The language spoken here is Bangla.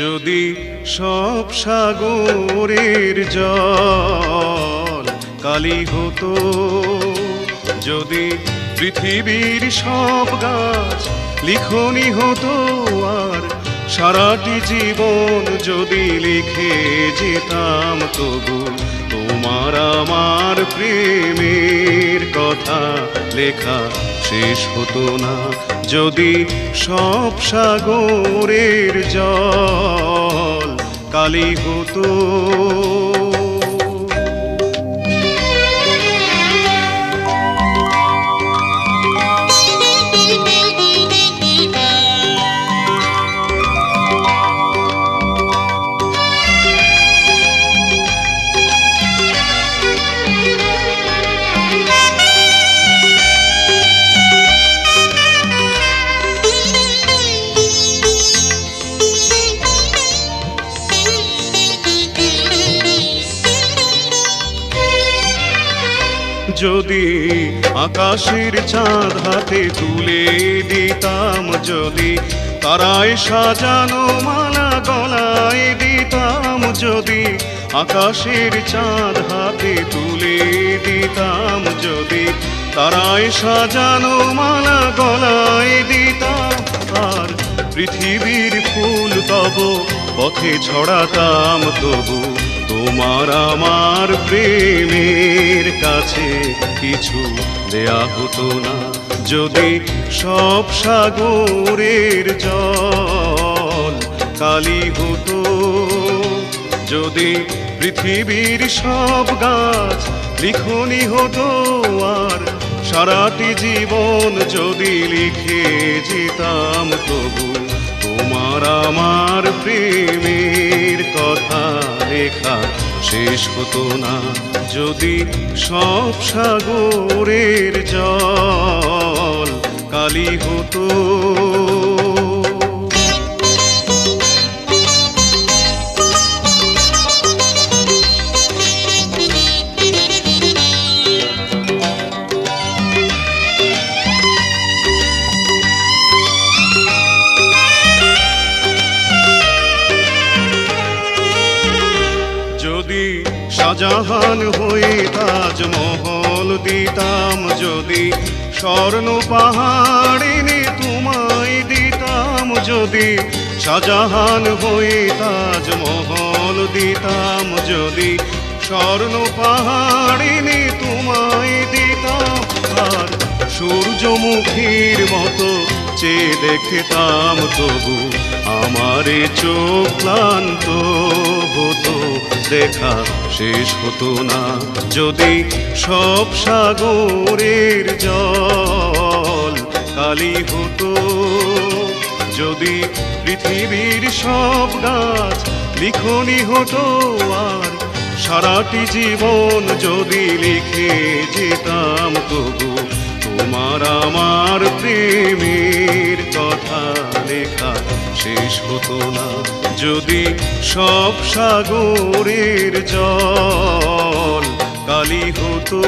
যদি সব সাগরের জল কালি হতো, যদি পৃথিবীর সব গাছ লিখনি হতো, আর সারাটি জীবন যদি লিখে যেতাম তবু তোমার আমার প্রেমের কথা লেখা শেষ হতো না। যদি সব সাগরের জল কালি হতো। যদি আকাশের চাঁদ হাতে তুলে দিতাম, যদি তারায় সাজানো মালা গলায় দিতাম, যদি আকাশের চাঁদ হাতে তুলে দিতাম, যদি তারায় সাজানো মালা গলায় দিতাম, আর পৃথিবীর ফুল তব পথে ছড়াতাম তবু। তোমার আমার প্রেমের কাছে কিছু দেয়া হতো না। যদি সব সাগরের জল কালি হতো, যদি পৃথিবীর সব গাছ লিখনি হতো, আর সারাটি জীবন যদি লিখে যেতাম তবু তোমার আমার প্রেমের কথা লেখা শেষ হতো না। যদি সব সাগরের জল কালি হতো শাহজাহান হয়ে তাজমহল দিতাম যদি, স্বর্ণ পাহাড় তোমায় দিতাম যদি, শাহজাহান হয়ে তাজমহল দিতাম যদি, স্বর্ণ পাহাড় এনে তোমায় দিতাম আর সূর্যমুখীর মতো চেয়ে দেখতাম তবু। আমারে চোখ ক্লান্ত হতো, দেখা শেষ হতো না। যদি সব সাগরের জল কালি হতো, যদি পৃথিবীর সব গাছ লিখনি হতো আর সারাটি জীবন যদি লিখে যেতাম তবু তোমার আমার প্রেমের কথা লেখা শেষ হতো না। যদি সব সাগরের জল কালী হতো